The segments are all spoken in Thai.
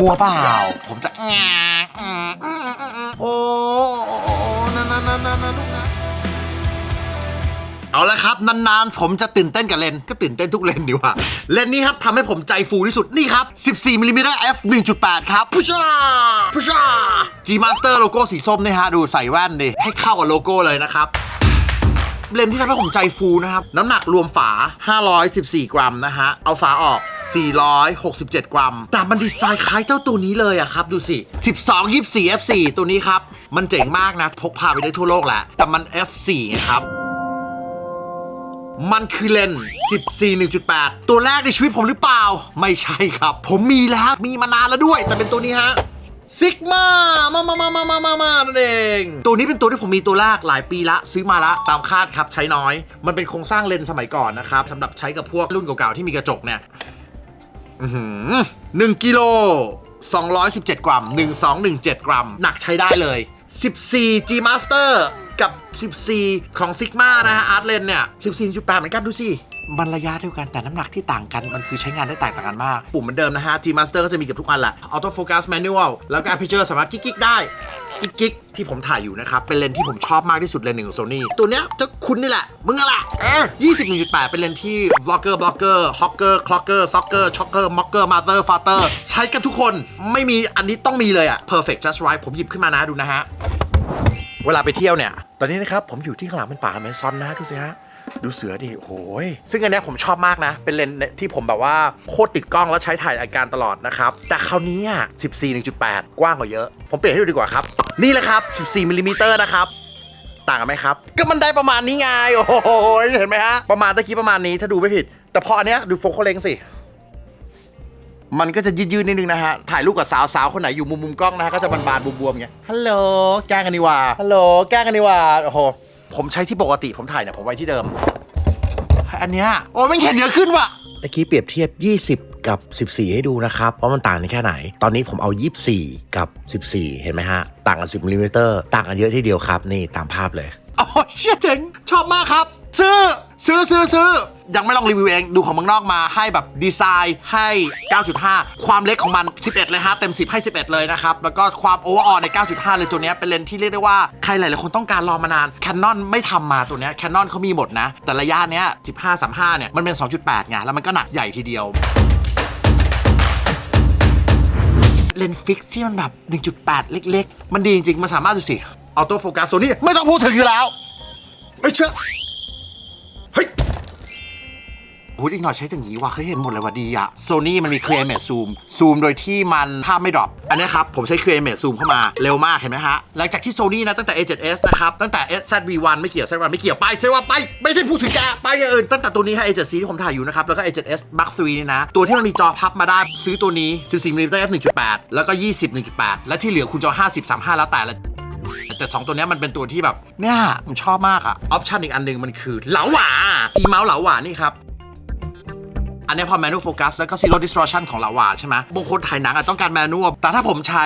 มัวเปล่า ผมจะโอ้นั่นนั่นนั่นนั่นนั่นนะเอาละครับ นานๆ ผมจะตื่นเต้นกับเลนส์ก็ตื่นเต้นทุกเลนส์ดีว่าเลนส์นี้ครับทำให้ผมใจฟูที่สุดนี่ครับ 14มิลลิเมตร f 1.8 ครับพุชาพุชา G Master โลโก้สีส้มนี่ฮะ ดูใส่แว่นดิให้เข้ากับโลโก้เลยนะครับ เลนส์ที่ทำให้ผมใจฟูนะครับ น้ำหนักรวมฝา 514 กรัมนะฮะ เอาฝาออก 467 กรัม แต่มันดีไซน์คล้ายเจ้าตัวนี้เลยอะครับ ดูสิ 12 24 F4 ตัวนี้ครับ มันเจ๋งมากนะ พกพาไปได้ทั่วโลกแหละ แต่มัน F4 ไงครับมันคือเลนส์14 1.8 ตัวแรกในชีวิตผมหรือเปล่า ไม่ใช่ครับ ผมมีแล้ว มีมานานแล้วด้วย แต่เป็นตัวนี้ฮะ ซิกมามามามามามามามานั่นเอง ตัวนี้เป็นตัวที่ผมมีตัวแรกหลายปีละ ซื้อมาละตามคาดครับใช้น้อย มันเป็นโครงสร้างเลนส์สมัยก่อนนะครับสำหรับใช้กับพวกรุ่นเก่าๆที่มีกระจกเนี่ยอื้อหือหนึ่งกิโล217 กรัม 1217 กรัม หนักใช้ได้เลย 14 G Master กับ 14 ของ Sigma นะฮะ Art Lens เนี่ย 14.8เหมือนกันดูสิ มันระยะเดียวกันแต่น้ำหนักที่ต่างกันมันคือใช้งานได้แตกต่างกันมาก ปุ่มเหมือนเดิมนะฮะ G Master ก็จะมีเกับทุกอันแหละ Auto Focus Manual แล้วก็ Aperture สามารถกิ๊กๆได้ กิ๊กๆที่ผมถ่ายอยู่นะครับ เป็นเลนที่ผมชอบมากที่สุดเลนหนึ่งของ Sony ตัวเนี้ยจะคุณนี่แหละ มึงอะแหละ20.8เป็นเลนส์ที่ Vlogger Blogger Hawker Clocker Soccer Chocker Mocker Mother Father ใช้กันทุกคนไม่มีอันนี้ต้องมีเลยอะ Perfect Just Right ผมหยิบขึ้นมานะดูนะฮะเวลาไปเที่ยวเนี่ย ตอนนี้นะครับผมอยู่ที่ข้างหลังเป็นป่าอเมซอนนะดูสิฮะ ดูเสือดิโอ้ยซึ่งอันนี้ผมชอบมากนะ เป็นเลนส์ที่ผมแบบว่าโคตรติดกล้องแล้วใช้ถ่ายอาการตลอดนะครับ แต่คราวนี้อะ14 1.8 กว้างกว่าเยอะ ผมเปลี่ยนให้ดูดีกว่าครับ นี่แหละครับ 14มิลลิมิเตอร์นะครับต่างกันไหมครับ ก็มันได้ประมาณนี้ไง โอ้โหเห็นไหมฮะ ประมาณตะกี้ประมาณนี้ถ้าดูไม่ผิด แต่พออันเนี้ยดูโฟกัสเลงสิมันก็จะยืดๆนิดนึงนะฮะ ถ่ายรูปกับสาวสาวๆคนไหนอยู่มุมมุมกล้องนะฮะ ก็จะบานๆบวมๆอย่างเงี้ย ฮัลโหล แกล้งกันดีกว่า ฮัลโหล แกล้งกันดีกว่า โอ้โห ผมใช้ที่ปกติผมถ่ายเนี่ยผมไว้ที่เดิม อันเนี้ยโอ้ไม่เห็นเยอะขึ้นว่ะตะกี้เปรียบเทียบ 20 กับ 14 ให้ดูนะครับว่ามันต่างกันแค่ไหน ตอนนี้ผมเอา 24 กับ 14 เห็นไหมฮะ ต่างกัน 10มิลลิเมตรต่างกันเยอะทีเดียวครับ นี่ตามภาพเลยโอ้เชี่ยเจ๋งชอบมากครับ ซื้อ ซื้อซื้อซื้อ ยังไม่ลองรีวิวเองดูของเมืองนอกมาให้แบบดีไซน์ให้ 9.5 ความเล็กของมัน 11 เลยฮะ เต็ม 10 ให้ 11 เลยนะครับ แล้วก็ความโอเวอร์ออใน 9.5 เลยตัวนี้เป็นเลนส์ที่เรียกได้ว่าใครหลายๆคนต้องการรอมานาน Canon ไม่ทำมาตัวนี้ย Canon เขามีหมดนะ แต่ระยะเนี้ย 15 35 เนี่ยมันเป็น 2.8 ไง แล้วมันก็หนักใหญ่ทีเดียวเลนส์ฟิกที่มันแบบ 1.8 เล็ก ๆ มันดีจริงๆ มันสามารถดูสิออโต้โฟกัสโซนี่ไม่ต้องพูดถึงอยู่แล้ว ไม่เชื่อ พูดอีกหน่อยใช้ถึงนี้ว่ะเฮ้ยเห็นหมดเลยว่าดีอะโซนี่มันมี Clear Image Zoom ซูมโดยที่มันภาพไม่ดรอปอันนี้ครับ ผมใช้ Clear Image Zoom เข้ามาเร็วมากเห็นไหมฮะ หลังจากที่โซนี่นะตั้งแต่ A7S นะครับตั้งแต่ SZV1 ไม่เกี่ยว Z1 ไม่เกี่ยวไป Z1 ไปไม่ใช่พูดถึงแกไปอย่างอื่นตั้งแต่ตัวนี้ฮะ A7C ที่ผมถ่ายอยู่นะครับแล้วก็ A7S Mark III นี่นะตัวที่มันมีจอพับมาได้ซื้อตัวนี้ 14 mm f 1.8 แล้วก็ 20 1.8 และที่เหลือคุณจะเอ50 35 แล้วแต่ละแต่ 2 ตัวนี้มันเป็นตัวที่แบบเนี่ยผมชอบมากอะออปชันอีกอันหนึ่งมันคือเหลาหวาอีเมาส์เหลาหวานี่ครับ อันนี้พอ manual focus แล้วก็ zero distortion ของเหลาหวาใช่ไหมบางคนถ่ายหนังอะต้องการ manual แต่ถ้าผมใช้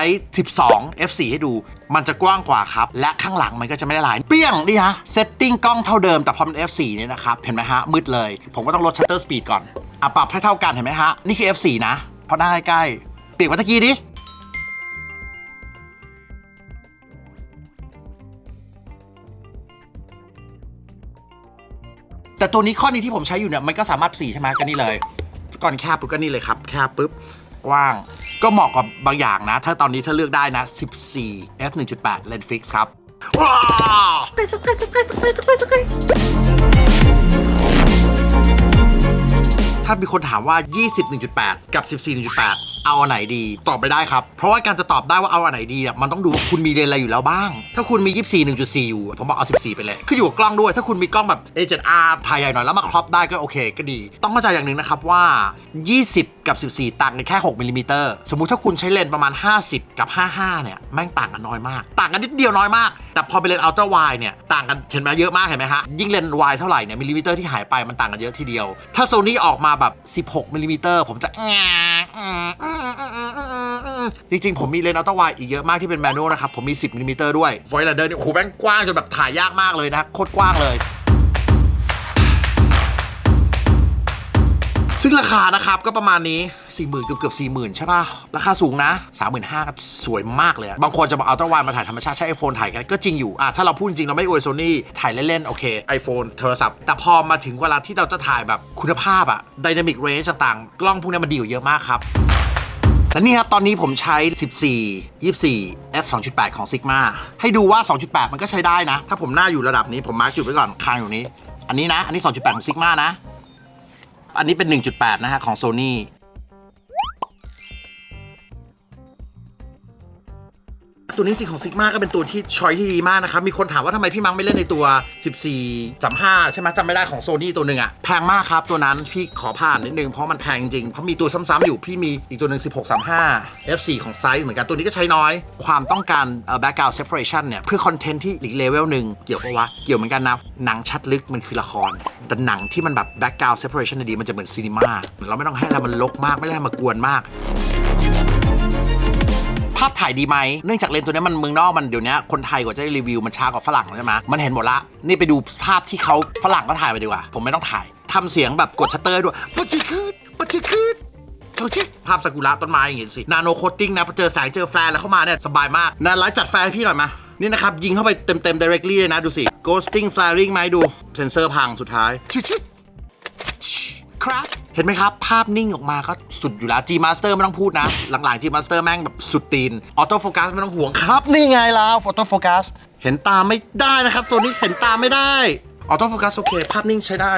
12 f4 ให้ดู มันจะกว้างกว่าครับ และข้างหลังมันก็จะไม่ได้หลาย เปรี้ยงนี่ฮะ setting กล้องเท่าเดิมแต่พอมัน f4 เนี่ยนะครับ เห็นไหมฮะ มืดเลย ผมก็ต้องลด shutter speed ก่อนอะปรับให้เท่ากันเห็นไหมฮะนี่คือ f4 นะพอได้าใกล้เปลี่ยนมาตะกี้ดิแต่ตัวนี้ข้อนี้ที่ผมใช้อยู่เนี่ยมันก็สามารถสีใช่ไหมก็นี่เลย ก่อนแคบปุ๊บก็นี่เลยครับ แคบปุ๊บกว้าง ก็เหมาะกับบางอย่างนะ ถ้าตอนนี้ถ้าเลือกได้นะ 14 f 1.8 lens fix ครับว้าวสกายสกายสกายสกายสกายถ้ามีคนถามว่า20 1.8 กับ 14 1.8 เอาอันไหนดี ตอบไม่ได้ครับ เพราะว่าการจะตอบได้ว่าเอาอันไหนดีอะมันต้องดูว่าคุณมีเลนส์อะไรอยู่แล้วบ้าง ถ้าคุณมี 24 1.4 อยู่ผมบอกเอา 14 ไปเลยคืออยู่กับกล้องด้วย ถ้าคุณมีกล้องแบบ A7R ถ่ายใหญ่หน่อยแล้วมาครอปได้ก็โอเค ก็ดี ต้องเข้าใจอย่างหนึ่งนะครับว่า 20 กับ 14 ต่างกันแค่ 6มิลลิเมตรสมมุติถ้าคุณใช้เลนส์ประมาณ 50 กับ 55 เนี่ย แม่งต่างกันน้อยมาก ต่างกันนิดเดียวน้อยมาก แต่พอเป็นเลนส์อัลตร้าไวเนี่ย ต่างกันเห็นไหมเยอะมากเห็นไหมฮะ ยิ่งเลนส์ไวเท่าไหร่เนี่ยมิลลิเมตรที่หายไปมันต่างกันเยอะทีเดียว ถ้าโซนี่ออกมาแบบ 16มิลลิเมตรผมจะจริงๆ ผมมีเลนส์อัลตร้าไวอีกเยอะมากที่เป็นแมนนวลนะครับผมมี 10มิลลิเมตรด้วยไฟลเดอร์เนี่ยโอ้โหแม่งกว้างจนแบบถ่ายยากมากเลยนะครับโคตรกว้างเลย ซึ่งราคานะครับก็ประมาณนี้ 4 0,000ื่นเกือบเกือบสี่หมื่นใช่ป่ะ ราคาสูงนะ 3 5 0 0 0ก็สวยมากเลย บางคนจะมาเอาตะวันมาถ่ายธรรมชาติใช้ iPhone ถ่ายกันก็จริงอยู่อะถ้าเราพูดจริงเราไม่ได้อวยโซนี่ถ่ายเล่นๆ โอเค iPhone โทรศัพท์ แต่พอมาถึงเวลาที่เราจะถ่ายแบบคุณภาพอะ Dynamic Range ต่างๆ กล้องพวกนี้มันดีกว่เยอะมากครับและนี่ครับ ตอนนี้ผมใช้ 14 24 f 2.8 ของ Sigma ให้ดูว่า 2.8 มันก็ใช้ได้นะ ถ้าผมหน้าอยู่ระดับนี้ผมมาร์กจุดไว้ก่อนคางอยู่นี้ อันนี้นะ อันนี้ 2.8 ของ Sigma นะ อันนี้เป็น 1.8 นะฮะของ Sony ตัวนี้จริงของ Sigma ก็เป็นตัวที่ชอยที่ดีมากนะครับ มีคนถามว่าทำไมพี่มังไม่เล่นในตัว 14 35 ใช่ไหมจำไม่ได้ของ Sony ตัวหนึ่งอะแพงมากครับตัวนั้นพี่ขอผ่านนิดนึงเพราะมันแพงจริงเพราะมีตัวซ้ำๆอยู่พี่มีอีกตัวหนึ่ง16 35 F4 ของไซส์เหมือนกันตัวนี้ก็ใช้น้อย ความต้องการ background separation เนี่ยเพื่อคอนเทนต์ที่อีกเลเวลหนึ่งเกี่ยวปะวะเกี่ยวเหมือนกันนะหนังชัดลึกมันคือละครแต่หนังที่มันแบบ background separation ดีมันจะเหมือนซีนีมาเราไม่ต้องให้อะไรมันลกมากไม่ให้มากวนมากาพถ่ายดีไหม เนื่องจากเลนส์ตัวนี้มันเมืองนอกมันเดี๋ยวนี้คนไทยกว่าจะได้รีวิวมันช้ากว่าฝรั่งใช่ไหมมันเห็นหมดละ นี่ไปดูภาพที่เขาฝรั่งก็ถ่ายไปดีกว่า ผมไม่ต้องถ่ายทำเสียงแบบกดชัตเตอร์ด้วยปัจจิคืดปัจจิคืดโชชิภาพซากุระต้นไม้อย่างงี้สิ นาโนโคตติ้งนะพอเจอแสงเจอแฟลร์แล้วเข้ามาเนี่ยสบายมากนาไลท์จัดแฟลร์ให้พี่หน่อยมา นี่นะครับ ยิงเข้าไปเต็มๆ directly เลยนะ ดูสิ ghosting flaring ไหมดู เซนเซอร์พังสุดท้ายชิชิครับ เห็นไหมครับ ภาพนิ่งออกมาก็สุดอยู่แล้ว G Master ไม่ต้องพูดนะ หลังๆ G Master แม่งแบบสุดตีนออโต้โฟกัสไม่ต้องห่วงครับ นี่ไงแล้วออโต้โฟกัสเห็นตาไม่ได้นะครับโซนี่เห็นตาไม่ได้ ออโต้โฟกัสโอเค ภาพนิ่งใช้ได้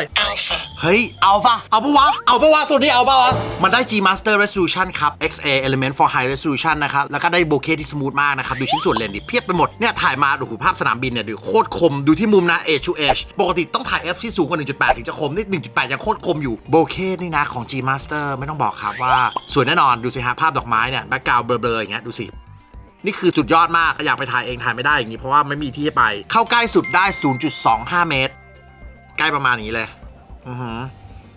เฮ้ย เอาปะเอาปะวะ เอาปะวะโซนี่เอาปะวะ มันได้ G Master Resolution ครับ XA Element for High Resolution นะครับ แล้วก็ได้โบเคที่สมูทมากนะครับ ดูชิ้นส่วนเลนส์ดิเพียบไปหมด เนี่ย ถ่ายมาดูหูภาพสนามบินเนี่ยดูโคตรคม ดูที่มุมนะ Edge to Edge ปกติต้องถ่าย f ที่สูงกว่า 1.8 ถึงจะคม นี่ 1.8 ยังโคตรคมอยู่ โบเคนี่นะของ G Master ไม่ต้องบอกครับว่าสวยแน่นอน ดูสิฮะภาพดอกไม้เนี่ย แบ็กกราวด์เบลอๆอย่างเงี้ย ดูสินี่คือสุดยอดมากอยากไปถ่ายเองถ่ายไม่ได้อย่างนี้เพราะว่าไม่มีที่ให้ไป เข้าใกล้สุดได้ 0.25 เมตร ใกล้ประมาณนี้เลย อือหือ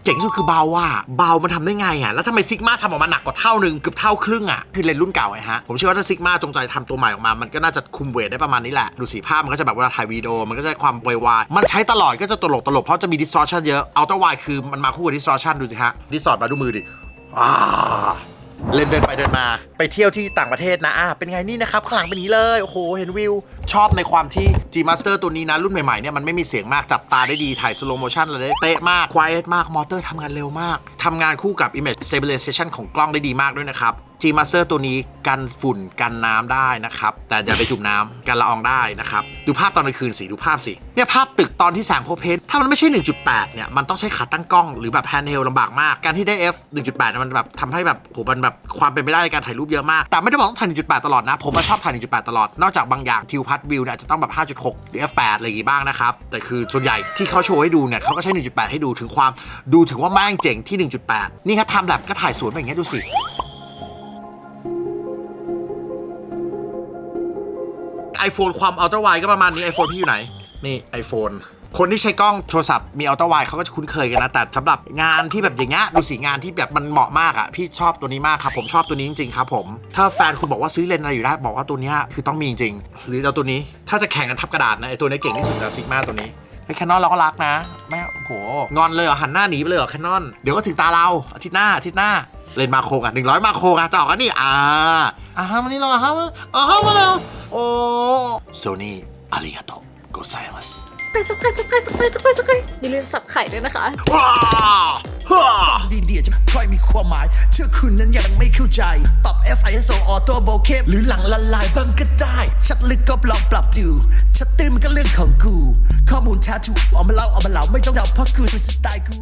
เจ๋งสุดคือเบาว่ะเบามันทำได้ไงอะแล้วทำไมซิกมาทำออกมาหนักกว่าเท่าหนึ่งเกือบเท่าครึ่งอะคือเลนรุ่นเก่าไงฮะผมเชื่อว่าถ้าซิกมาจงใจทำตัวใหม่ออกมามันก็น่าจะคุมเวทได้ประมาณนี้แหละ ดูสีภาพมันก็จะแบบเวลาถ่ายวีดีโอมันก็จะความไวๆมันใช้ตลอดก็จะตลกตลกเพราะจะมี distortion เยอะเอาต w วายคือมันมาคู่กับ distortion ดูสิฮะ distortion มาดูมือดิอ่าเล่นเดินไปเดินมา ไปเที่ยวที่ต่างประเทศนะอะเป็นไงนี่นะครับข้างหลังเป็นนี้เลยโอ้โหเห็นวิว ชอบในความที่ G Master ตัวนี้นะ รุ่นใหม่ๆเนี่ยมันไม่มีเสียงมากจับตาได้ดี ถ่าย slow motion อะไรได้เป๊ะมาก quiet มากมอเตอร์ทำงานเร็วมากทำงานคู่กับ image stabilization ของกล้องได้ดีมากด้วยนะครับ G Master ตัวนี้กันฝุ่นกันน้ำได้นะครับ แต่อย่าไปจุ่มน้ำกันละอองได้นะครับ ดูภาพตอนกลางคืนสิ ดูภาพสิ เนี่ยภาพตึกตอนที่แสงโพเพนถ้ามันไม่ใช่ 1.8 เนี่ย มันต้องใช้ขาตั้งกล้องหรือแบบแฮนด์เฮลลำบากมาก การที่ได้ f 1.8เนี่ยมันแบบทำให้แบบโหมันแบบความเป็นไปได้ในการถ่ายรูปเยอะมาก แต่ไม่ได้บอกต้องถ่าย1.8 ตลอดนะ ผมชอบถ่าย1.8 ตลอด นอกจากบางอย่างทิวพัดวิวเนี่ยจะต้องแบบ 5.6หรือ f8 อะไรอย่างงี้บ้างนะครับ แต่คือส่วนใหญ่ที่เขาโชว์ให้ดูเนี่ยเขาก็ใช้ 1.8 ให้ดูถึงความดูถึงว่าแม่งเจ๋งที่ 1.8 นี่ครับทำแบบก็ถ่ายสวนแบบอย่างเงี้ยดูสิไอโฟนความอัลตร้าไวก็ประมาณนี้ไอโฟนพี่อยู่ไหน นี่ไอโฟน คนที่ใช้กล้องโทรศัพท์มีอัลตร้าไวเขาก็จะคุ้นเคยกันนะแต่สำหรับงานที่แบบอย่างเงี้ยดูสิงานที่แบบมันเหมาะมากอะ่ะพี่ชอบตัวนี้มากครับผมชอบตัวนี้จริงๆครับผมถ้าแฟนคุณบอกว่าซื้อเลนส์อะไรอยู่ได้บอกว่าตัวเนี้ยคือต้องมีจริงหรือเอาตัวนี้ถ้าจะแข่งกันทับกระดาษนะไอตัวนี้เก่งที่สุดแล้วซิกมาตัวนี้ไอแคนนอนเราก็รักนะแม่โอ้โหงอนเลยเหรอหันหน้าหนีไปเลยเหรอแคนนอนเดี๋ยวก็ถึงตาเราอาทิตย์หน้าอาทิตย์หน้าเลนส์มาโครอะ100มาโครอะจะออกอันนี้อ่าอ่าฮะมันนี่เหรอฮะอ่าฮะมาแล้วโอ้โซนี่อาริยาโตโกไซมัส สกไปสักไปสักไปสักไปสักไปอย่าลืมสับไข่ด้วยนะคะดีเดียจะค่อยมีความหมาย เชื่อคุณนั้นยังไม่เข้าใจ ปรับ FISO Auto b o k e หรือหลังละลายบ้างก็ได้ ชัดลึกก็ลองปรับดูชัดตื้นมันก็เรื่องของกู ข้อมูลแท้ถูกเอามาเล่าเอามาเล่าไม่ต้องเดาเพราะกูเป็นสไตล์กู